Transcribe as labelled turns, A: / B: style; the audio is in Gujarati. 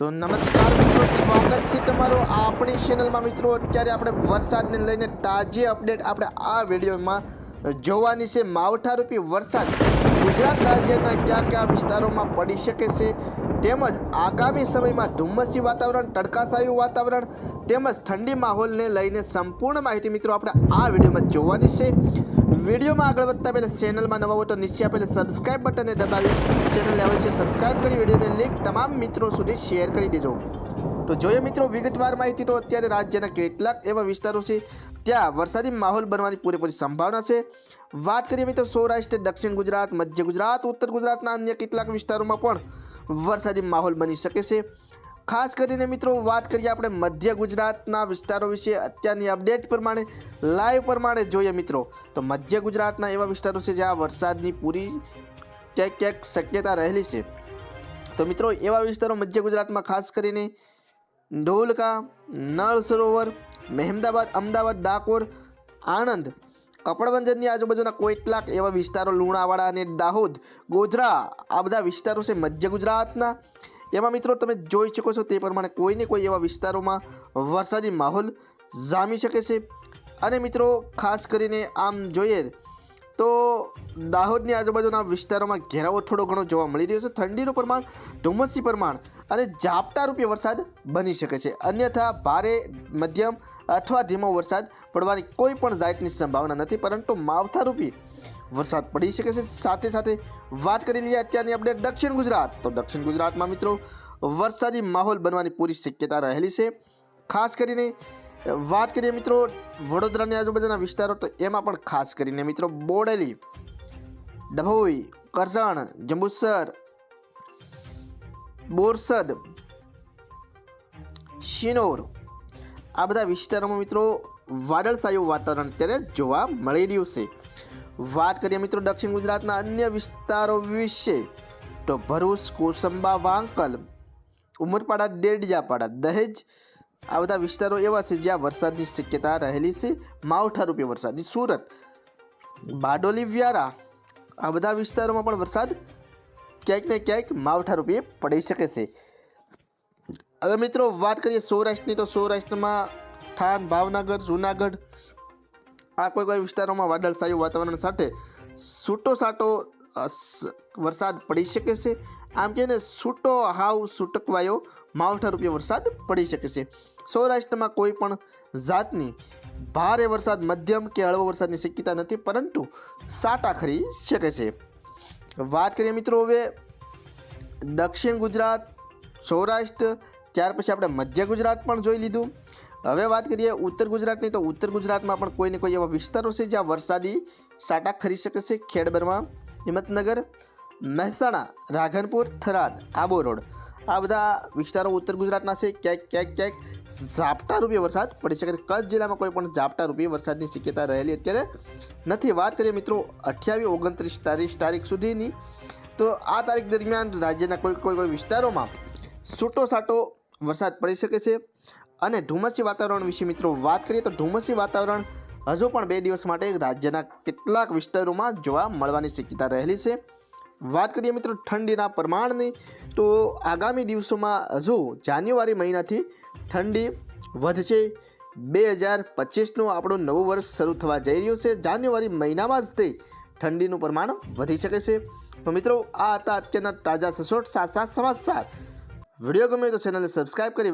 A: તો નમસ્કાર મિત્રો, સ્વાગત છે તમારું આપણી ચેનલમાં મિત્રો, અત્યારે આપણે વરસાદને લઈને તાજી અપડેટ આપણે આ વિડીયોમાં જોવાની છે. માવઠારૂપી વરસાદ ગુજરાત રાજ્યના કયા કયા વિસ્તારોમાં પડી શકે છે તેમજ આગામી સમયમાં ધુમ્મસી વાતાવરણ, તડકાશાયું વાતાવરણ તેમજ ઠંડી માહોલને લઈને સંપૂર્ણ માહિતી મિત્રો આપણે આ વિડીયોમાં જોવાની છે. વિડીયોમાં આગળ વધતા પહેલાં ચેનલમાં નવા હોય તો નીચે આપેલા સબસ્ક્રાઇબ બટનને દબાવી ચેનલને અવશ્ય સબસ્ક્રાઇબ કરી વિડીયોને લિંક તમામ મિત્રો સુધી શેર કરી દેજો. તો જોઈએ મિત્રો, વિગતવાર માહિતી તો અત્યારે રાજ્યના કેટલાક એવા વિસ્તારો છે ત્યાં વરસાદી માહોલ બનવાની પૂરેપૂરી સંભાવના છે. વાત કરીએ મિત્રો સૌરાષ્ટ્ર, દક્ષિણ ગુજરાત, મધ્ય ગુજરાત, ઉત્તર ગુજરાતના અન્ય કેટલાક વિસ્તારોમાં પણ વરસાદી માહોલ બની શકે છે. ખાસ કરીને મિત્રો, વાત કરીએ આપણે મધ્ય ગુજરાતના વિસ્તારો વિશે. અત્યારની અપડેટ પ્રમાણે લાઈવ પ્રમાણે જોઈએ મિત્રો. તો મધ્ય ગુજરાતના એવા વિસ્તારો છે જ્યાં વરસાદની પૂરી ક્યાંક ક્યાંક શક્યતા રહેલી છે. તો મિત્રો, એવા વિસ્તારો મધ્ય ગુજરાતમાં ખાસ કરીને ધોલકા નળ સરોવર મહેમદાબાદ અમદાવાદ, ડાકોર, આણંદ, કપડવંજનની આજુબાજુના કેટલાક એવા વિસ્તારો, લુણાવાડા અને દાહોદ, ગોધરા, આ બધા વિસ્તારો છે મધ્ય ગુજરાતના. એમાં મિત્રો તમે જોઈ શકો છો તે પ્રમાણે કોઈને કોઈ એવા વિસ્તારોમાં વરસાદી માહોલ જામી શકે છે. અને મિત્રો ખાસ કરીને આમ જોઈએ તો દાહોદની આજુબાજુના વિસ્તારોમાં ઘેરાવો થોડો ઘણો જોવા મળી રહ્યો છે. ઠંડીનું પ્રમાણ ધુમ્મસી પ્રમાણ અને ઝાપટા રૂપે વરસાદ બની શકે છે. અન્યથા ભારે, મધ્યમ અથવા ધીમો વરસાદ પડવાની કોઈ પણ જાતની સંભાવના નથી. પરંતુ માવઠારૂપી વરસાદ પડી શકે છે. સાથે સાથે વાત કરી લઈએ અત્યારની અપડેટ દક્ષિણ ગુજરાત. તો દક્ષિણ ગુજરાતમાં મિત્રો, વરસાદી માહોલ બનવાની પૂરી શક્યતા રહેલી છે. ખાસ કરીને, વાત કરીએ મિત્રો વડોદરાની આજુબાજુના વિસ્તારો, તો એમાં પણ ખાસ કરીને મિત્રો બોડેલી, ડભોઈ, કરજણ, જંબુસર, બોરસદ, શિનોર આ બધા વિસ્તારોમાં મિત્રો વાદળછાયું વાતાવરણ અત્યારે જોવા મળી રહ્યું છે. વાત કરીએ મિત્રો દક્ષિણ ગુજરાતના અન્ય વિસ્તારો વિશે, તો ભરૂચ, કોસંબા, વાંકલ, ઉમરપાડા, ડેડિયાપાડા, દહેજ, આ બધા વિસ્તારો એવા છે જ્યાં વરસાદની શક્યતા રહેલી છે. માવઠા રૂપે વરસાદની સુરત, બારડોલી, વ્યારા, આ બધા વિસ્તારોમાં પણ વરસાદ ક્યાંક ને ક્યાંક માવઠારૂપી પડી શકે છે. હવે મિત્રો વાત કરીએ સૌરાષ્ટ્રની, તો સૌરાષ્ટ્રમાં થાન, ભાવનગર, જુનાગઢ આ કોઈ કોઈ વિસ્તારોમાં વાદળછાયું વાતાવરણ સાથે છૂટો સાટો વરસાદ પડી શકે છે. આમ કહીને છૂટો હાવ છૂટકવાયો માવઠા રૂપે વરસાદ પડી શકે છે. સૌરાષ્ટ્રમાં કોઈ પણ જાતની ભારે વરસાદ, મધ્યમ કે હળવો વરસાદની શક્યતા નથી, પરંતુ સાટા ખરી શકે છે. વાત કરીએ મિત્રો હવે દક્ષિણ ગુજરાત, સૌરાષ્ટ્ર, ત્યાર પછી આપણે મધ્ય ગુજરાત પણ જોઈ લીધું. હવે વાત કરીએ ઉત્તર ગુજરાતની, તો ઉત્તર ગુજરાતમાં પણ કોઈને કોઈ એવા વિસ્તારો છે જ્યાં વરસાદી સાટા ખરી શકે છે ખેડબરમાં. હિંમતનગર, મહેસાણા, રાધનપુર, થરાદ, આબો રોડ. આ બધા વિસ્તારો ઉત્તર ગુજરાતના છે. ક્યાંક ક્યાંક ક્યાંક ઝાપટા રૂપે વરસાદ પડી શકે કચ્છ જિલ્લામાં કોઈ પણ ઝાપટા રૂપે વરસાદની શક્યતા રહેલી અત્યારે નથી. વાત કરીએ મિત્રો અઠ્યાવીસ, ઓગણત્રીસ તારીખ તારીખ સુધીની, તો આ તારીખ દરમિયાન રાજ્યના કોઈ કોઈ કોઈ વિસ્તારોમાં છૂટો સાટો વરસાદ પડી શકે છે. અને ધુમ્મસી વાતાવરણ વિશે મિત્રો વાત કરીએ તો ધુમ્મસી વાતાવરણ હજુ પણ બે દિવસ માટે રાજ્યના કેટલાક વિસ્તારોમાં જોવા મળવાની શક્યતા રહેલી છે. વાત કરીએ મિત્રો ઠંડીના પ્રમાણની, તો આગામી દિવસોમાં હજુ જાન્યુઆરી મહિનાથી ઠંડી વધશે. બે હજાર પચીસનું આપણું નવું વર્ષ શરૂ થવા જઈ રહ્યું છે. જાન્યુઆરી મહિનામાં જ તે ઠંડીનું પ્રમાણ વધી શકે છે. તો મિત્રો, આ હતા અત્યારના તાજા સસોટ સાત સાત સમાચાર. વીડિયો ગમે તો ચેનલને સબસ્ક્રાઈબ કરી